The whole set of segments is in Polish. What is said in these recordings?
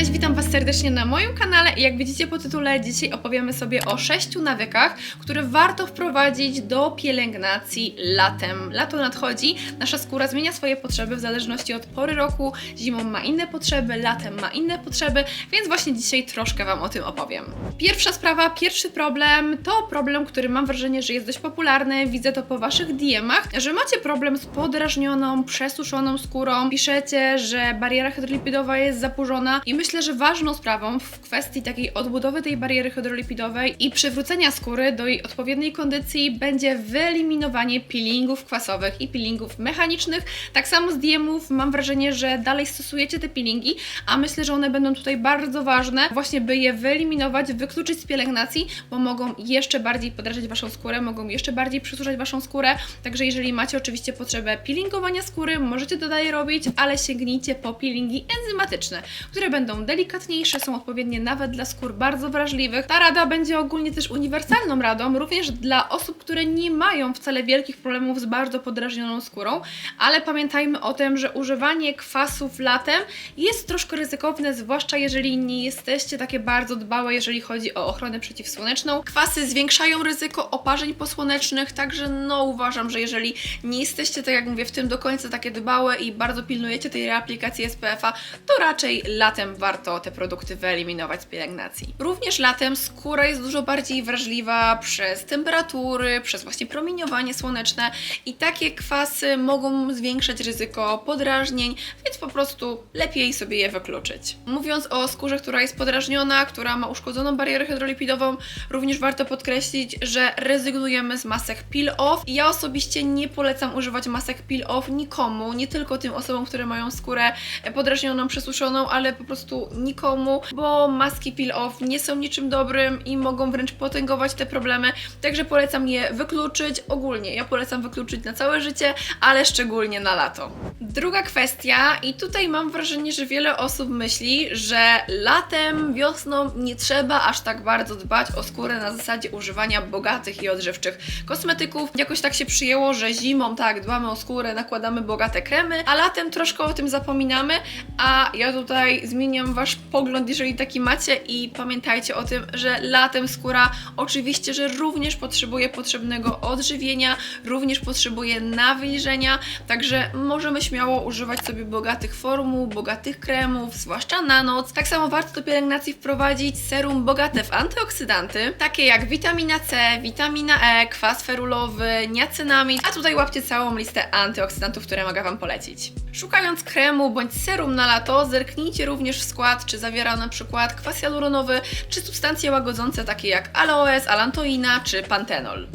Cześć, witam Was serdecznie na moim kanale i jak widzicie po tytule, dzisiaj opowiemy sobie o sześciu nawykach, które warto wprowadzić do pielęgnacji latem. Lato nadchodzi, nasza skóra zmienia swoje potrzeby w zależności od pory roku, zimą ma inne potrzeby, latem ma inne potrzeby, więc właśnie dzisiaj troszkę Wam o tym opowiem. Pierwsza sprawa, pierwszy problem to problem, który mam wrażenie, że jest dość popularny, widzę to po Waszych DM-ach, że macie problem z podrażnioną, przesuszoną skórą, piszecie, że bariera hydrolipidowa jest zaburzona i myślę, że ważną sprawą w kwestii takiej odbudowy tej bariery hydrolipidowej i przywrócenia skóry do jej odpowiedniej kondycji będzie wyeliminowanie peelingów kwasowych i peelingów mechanicznych. Tak samo z DM-ów mam wrażenie, że dalej stosujecie te peelingi, a myślę, że one będą tutaj bardzo ważne, właśnie by je wyeliminować, wykluczyć z pielęgnacji, bo mogą jeszcze bardziej podrażać Waszą skórę, mogą jeszcze bardziej przysuszać Waszą skórę, także jeżeli macie oczywiście potrzebę peelingowania skóry, możecie to dalej robić, ale sięgnijcie po peelingi enzymatyczne, które będą delikatniejsze, są odpowiednie nawet dla skór bardzo wrażliwych. Ta rada będzie ogólnie też uniwersalną radą, również dla osób, które nie mają wcale wielkich problemów z bardzo podrażnioną skórą, ale pamiętajmy o tym, że używanie kwasów latem jest troszkę ryzykowne, zwłaszcza jeżeli nie jesteście takie bardzo dbałe, jeżeli chodzi o ochronę przeciwsłoneczną. Kwasy zwiększają ryzyko oparzeń posłonecznych, także no uważam, że jeżeli nie jesteście, tak jak mówię, w tym do końca takie dbałe i bardzo pilnujecie tej reaplikacji SPF-a, to raczej latem warto te produkty wyeliminować z pielęgnacji. Również latem skóra jest dużo bardziej wrażliwa przez temperatury, przez właśnie promieniowanie słoneczne i takie kwasy mogą zwiększać ryzyko podrażnień, więc po prostu lepiej sobie je wykluczyć. Mówiąc o skórze, która jest podrażniona, która ma uszkodzoną barierę hydrolipidową, również warto podkreślić, że rezygnujemy z masek peel-off. Ja osobiście nie polecam używać masek peel-off nikomu, nie tylko tym osobom, które mają skórę podrażnioną, przesuszoną, ale po prostu nikomu, bo maski peel-off nie są niczym dobrym i mogą wręcz potęgować te problemy, także polecam je wykluczyć ogólnie. Ja polecam wykluczyć na całe życie, ale szczególnie na lato. Druga kwestia, i tutaj mam wrażenie, że wiele osób myśli, że latem, wiosną nie trzeba aż tak bardzo dbać o skórę na zasadzie używania bogatych i odżywczych kosmetyków. Jakoś tak się przyjęło, że zimą tak dbamy o skórę, nakładamy bogate kremy, a latem troszkę o tym zapominamy, a ja tutaj zmieniam wasz pogląd, jeżeli taki macie i pamiętajcie o tym, że latem skóra oczywiście, że również potrzebuje potrzebnego odżywienia, również potrzebuje nawilżenia, także możemy śmiało używać sobie bogatych formuł, bogatych kremów, zwłaszcza na noc. Tak samo warto do pielęgnacji wprowadzić serum bogate w antyoksydanty, takie jak witamina C, witamina E, kwas ferulowy, niacinamid, a tutaj łapcie całą listę antyoksydantów, które mogę Wam polecić. Szukając kremu bądź serum na lato, zerknijcie również w skład, czy zawiera na przykład kwas hialuronowy, czy substancje łagodzące takie jak aloes, alantoina czy pantenol.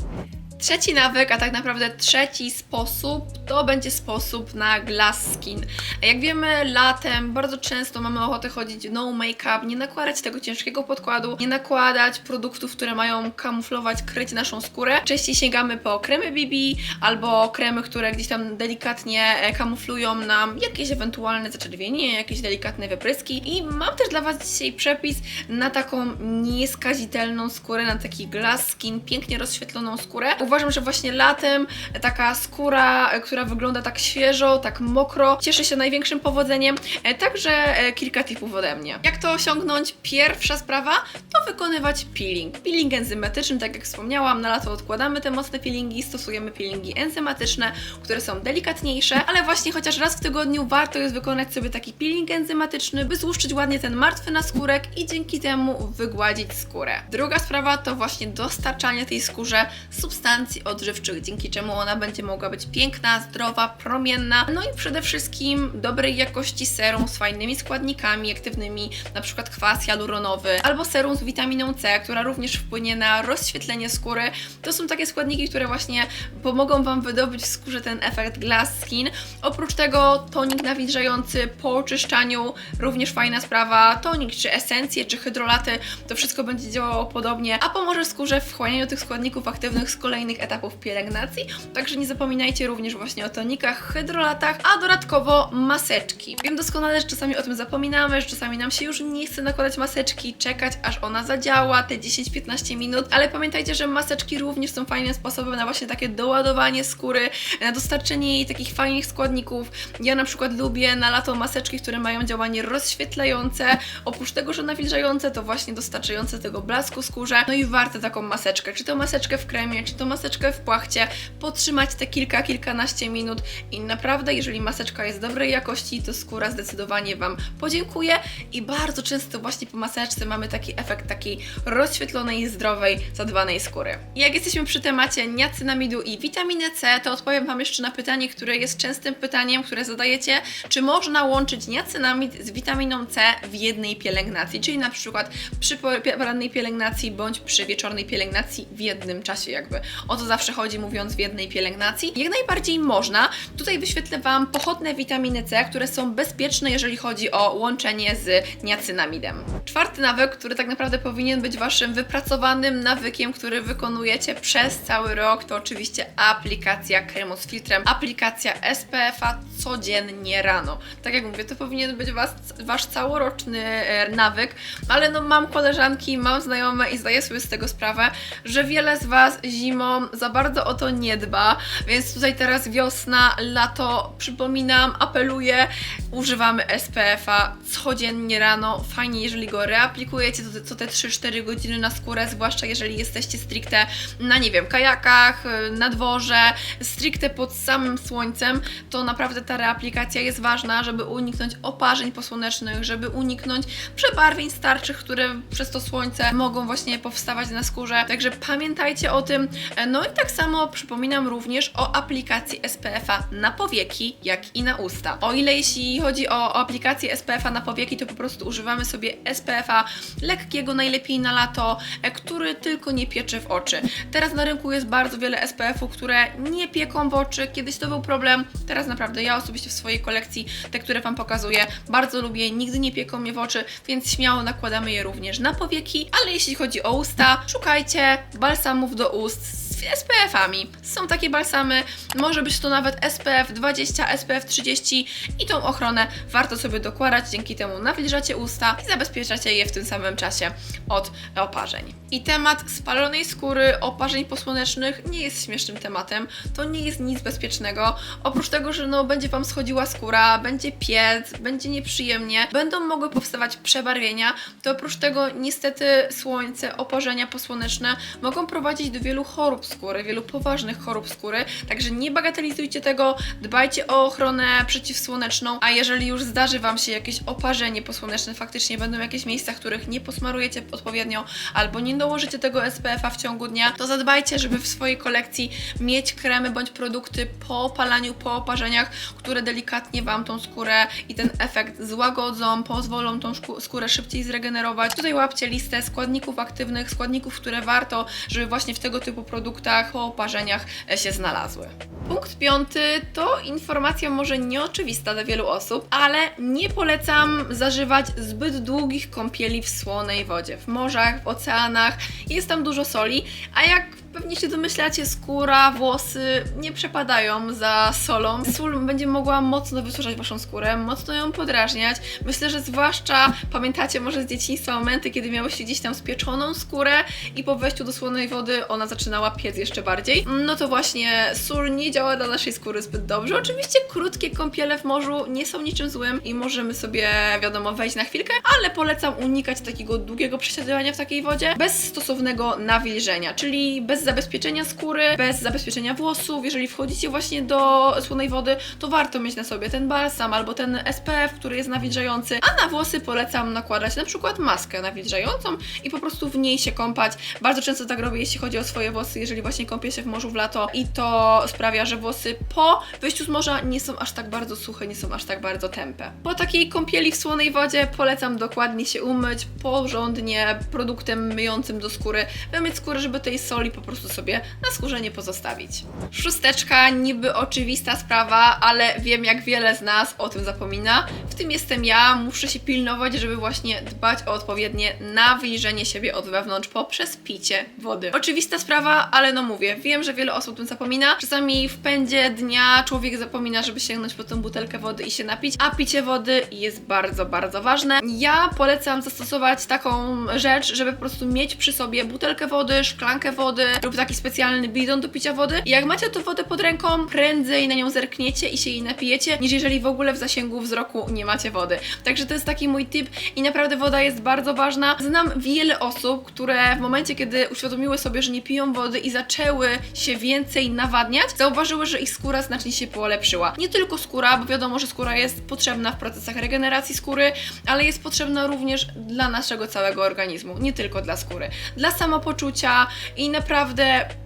Trzeci nawyk, a tak naprawdę trzeci sposób, to będzie sposób na glass skin. Jak wiemy, latem bardzo często mamy ochotę chodzić no make-up, nie nakładać tego ciężkiego podkładu, nie nakładać produktów, które mają kamuflować, kryć naszą skórę. Częściej sięgamy po kremy BB albo kremy, które gdzieś tam delikatnie e, kamuflują nam jakieś ewentualne zaczerwienie, jakieś delikatne wypryski. I mam też dla Was dzisiaj przepis na taką nieskazitelną skórę, na taki glass skin, pięknie rozświetloną skórę. Że właśnie latem taka skóra, e, która wygląda tak świeżo, tak mokro, cieszy się największym powodzeniem. E, Także e, kilka tipów ode mnie. Jak to osiągnąć? Pierwsza sprawa to wykonywać peeling. Peeling enzymatyczny, tak jak wspomniałam, na lato odkładamy te mocne peelingi, stosujemy peelingi enzymatyczne, które są delikatniejsze, ale właśnie chociaż raz w tygodniu warto jest wykonać sobie taki peeling enzymatyczny, by złuszczyć ładnie ten martwy naskórek i dzięki temu wygładzić skórę. Druga sprawa to właśnie dostarczanie tej skórze substancji odżywczych, dzięki czemu ona będzie mogła być piękna, zdrowa, promienna, no i przede wszystkim dobrej jakości serum z fajnymi składnikami aktywnymi, na przykład kwas hialuronowy, albo serum z witaminą C, która również wpłynie na rozświetlenie skóry. To są takie składniki, które właśnie pomogą Wam wydobyć w skórze ten efekt glass skin. Oprócz tego tonik nawilżający po oczyszczaniu, również fajna sprawa, tonik czy esencje, czy hydrolaty, to wszystko będzie działało podobnie, a pomoże skórze w wchłanianiu tych składników aktywnych z kolei fajnych etapów pielęgnacji, także nie zapominajcie również właśnie o tonikach, hydrolatach, a dodatkowo maseczki. Wiem doskonale, że czasami o tym zapominamy, że czasami nam się już nie chce nakładać maseczki, czekać aż ona zadziała, te 10-15 minut, ale pamiętajcie, że maseczki również są fajnym sposobem na właśnie takie doładowanie skóry, na dostarczenie jej takich fajnych składników. Ja na przykład lubię na lato maseczki, które mają działanie rozświetlające, oprócz tego, że nawilżające, to właśnie dostarczające tego blasku skórze. No i warto taką maseczkę, czy to maseczkę w kremie, czy to maseczkę w płachcie, potrzymać te kilka, kilkanaście minut i naprawdę, jeżeli maseczka jest dobrej jakości, to skóra zdecydowanie Wam podziękuje i bardzo często właśnie po maseczce mamy taki efekt takiej rozświetlonej, zdrowej, zadbanej skóry. Jak jesteśmy przy temacie niacynamidu i witaminy C, to odpowiem Wam jeszcze na pytanie, które jest częstym pytaniem, które zadajecie, czy można łączyć niacynamid z witaminą C w jednej pielęgnacji, czyli na przykład przy porannej pielęgnacji bądź przy wieczornej pielęgnacji w jednym czasie jakby. O to zawsze chodzi mówiąc w jednej pielęgnacji. Jak najbardziej można. Tutaj wyświetlę Wam pochodne witaminy C, które są bezpieczne, jeżeli chodzi o łączenie z niacynamidem. Czwarty nawyk, który tak naprawdę powinien być Waszym wypracowanym nawykiem, który wykonujecie przez cały rok, to oczywiście aplikacja kremu z filtrem, aplikacja SPF-a codziennie rano. Tak jak mówię, to powinien być was, Wasz całoroczny e, nawyk, ale no mam koleżanki, mam znajome i zdaję sobie z tego sprawę, że wiele z Was zimą za bardzo o to nie dba, więc tutaj teraz wiosna, lato, przypominam, apeluję, używamy SPF-a codziennie rano, fajnie jeżeli go reaplikujecie co te, co te 3-4 godziny na skórę, zwłaszcza jeżeli jesteście stricte na, nie wiem, kajakach, y, na dworze, stricte pod samym słońcem, to naprawdę ta reaplikacja jest ważna, żeby uniknąć oparzeń posłonecznych, żeby uniknąć przebarwień starczych, które przez to słońce mogą właśnie powstawać na skórze. Także pamiętajcie o tym. No i tak samo przypominam również o aplikacji SPF-a na powieki, jak i na usta. O ile jeśli chodzi o, o aplikację SPF-a na powieki, to po prostu używamy sobie SPF-a lekkiego, najlepiej na lato, e, który tylko nie piecze w oczy. Teraz na rynku jest bardzo wiele SPF-ów, które nie pieką w oczy. Kiedyś to był problem, teraz naprawdę ja osobiście w swojej kolekcji, te, które Wam pokazuję, bardzo lubię, nigdy nie pieką mnie w oczy, więc śmiało nakładamy je również na powieki, ale jeśli chodzi o usta, szukajcie balsamów do ust z SPF-ami. Są takie balsamy, może być to nawet SPF 20, SPF 30 i tą ochronę warto sobie dokładać, dzięki temu nawilżacie usta i zabezpieczacie je w tym samym czasie od oparzeń. I temat spalonej skóry, oparzeń posłonecznych nie jest śmiesznym tematem, to nie jest nic bezpiecznego, oprócz tego, że no, będzie Wam schodziła skóra, będzie piec, będzie nieprzyjemnie, będą mogły powstawać przebarwienia, to oprócz tego niestety słońce, oparzenia posłoneczne mogą prowadzić do wielu chorób skóry, wielu poważnych chorób skóry, także nie bagatelizujcie tego, dbajcie o ochronę przeciwsłoneczną, a jeżeli już zdarzy Wam się jakieś oparzenie posłoneczne, faktycznie będą jakieś miejsca, których nie posmarujecie odpowiednio albo nie dołożycie tego SPF-a w ciągu dnia, to zadbajcie, żeby w swojej kolekcji mieć kremy bądź produkty po opalaniu, po oparzeniach, które delikatnie Wam tą skórę i ten efekt złagodzą, pozwolą tą skórę szybciej zregenerować. Tutaj łapcie listę składników aktywnych, składników, które warto, żeby właśnie w tego typu produktach po oparzeniach e, się znalazły. Punkt piąty to informacja może nieoczywista dla wielu osób, ale nie polecam zażywać zbyt długich kąpieli w słonej wodzie. W morzach, w oceanach jest tam dużo soli, a jak pewnie się domyślacie, skóra, włosy nie przepadają za solą. Sól będzie mogła mocno wysuszać waszą skórę, mocno ją podrażniać. Myślę, że zwłaszcza pamiętacie może z dzieciństwa momenty, kiedy miałyście gdzieś tam spieczoną skórę i po wejściu do słonej wody ona zaczynała piec jeszcze bardziej. No to właśnie sól nie działa dla naszej skóry zbyt dobrze. Oczywiście krótkie kąpiele w morzu nie są niczym złym i możemy sobie, wiadomo, wejść na chwilkę, ale polecam unikać takiego długiego przesiadywania w takiej wodzie bez stosownego nawilżenia, czyli bez zabezpieczenia skóry, bez zabezpieczenia włosów. Jeżeli wchodzicie właśnie do słonej wody, to warto mieć na sobie ten balsam albo ten SPF, który jest nawilżający, a na włosy polecam nakładać na przykład maskę nawilżającą i po prostu w niej się kąpać. Bardzo często tak robię, jeśli chodzi o swoje włosy, jeżeli właśnie kąpię się w morzu w lato i to sprawia, że włosy po wyjściu z morza nie są aż tak bardzo suche, nie są aż tak bardzo tępe. Po takiej kąpieli w słonej wodzie polecam dokładnie się umyć porządnie produktem myjącym do skóry, wymyć skórę, żeby tej soli po prostu prostu sobie na skórze nie pozostawić. Szósteczka, niby oczywista sprawa, ale wiem jak wiele z nas o tym zapomina. W tym jestem ja, muszę się pilnować, żeby właśnie dbać o odpowiednie nawilżenie siebie od wewnątrz poprzez picie wody. Oczywista sprawa, ale no mówię, wiem, że wiele osób o tym zapomina. Czasami w pędzie dnia człowiek zapomina, żeby sięgnąć po tą butelkę wody i się napić, a picie wody jest bardzo, bardzo ważne. Ja polecam zastosować taką rzecz, żeby po prostu mieć przy sobie butelkę wody, szklankę wody lub taki specjalny bidon do picia wody. I jak macie tę wodę pod ręką, prędzej na nią zerkniecie i się jej napijecie, niż jeżeli w ogóle w zasięgu wzroku nie macie wody. Także to jest taki mój tip i naprawdę woda jest bardzo ważna. Znam wiele osób, które w momencie, kiedy uświadomiły sobie, że nie piją wody i zaczęły się więcej nawadniać, zauważyły, że ich skóra znacznie się polepszyła. Nie tylko skóra, bo wiadomo, że skóra jest potrzebna w procesach regeneracji skóry, ale jest potrzebna również dla naszego całego organizmu, nie tylko dla skóry. Dla samopoczucia i naprawdę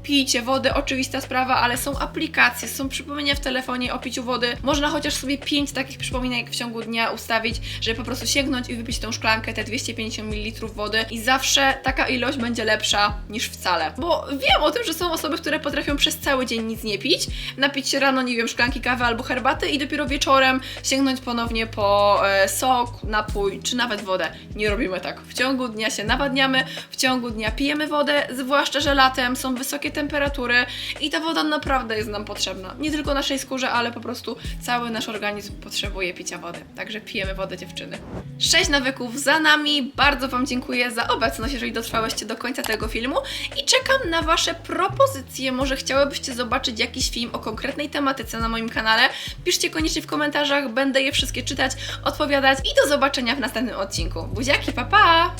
pijcie wody, oczywista sprawa, ale są aplikacje, są przypomnienia w telefonie o piciu wody. Można chociaż sobie 5 takich przypominanek w ciągu dnia ustawić, żeby po prostu sięgnąć i wypić tą szklankę, te 250 ml wody i zawsze taka ilość będzie lepsza niż wcale. Bo wiem o tym, że są osoby, które potrafią przez cały dzień nic nie pić, napić się rano, nie wiem, szklanki kawy albo herbaty i dopiero wieczorem sięgnąć ponownie po e, sok, napój czy nawet wodę. Nie robimy tak. W ciągu dnia się nawadniamy, w ciągu dnia pijemy wodę, zwłaszcza, że latem są wysokie temperatury i ta woda naprawdę jest nam potrzebna. Nie tylko naszej skórze, ale po prostu cały nasz organizm potrzebuje picia wody. Także pijemy wodę, dziewczyny. Sześć nawyków za nami. Bardzo Wam dziękuję za obecność, jeżeli dotrwałyście do końca tego filmu i czekam na Wasze propozycje. Może chciałybyście zobaczyć jakiś film o konkretnej tematyce na moim kanale? Piszcie koniecznie w komentarzach, będę je wszystkie czytać, odpowiadać i do zobaczenia w następnym odcinku. Buziaki, pa pa!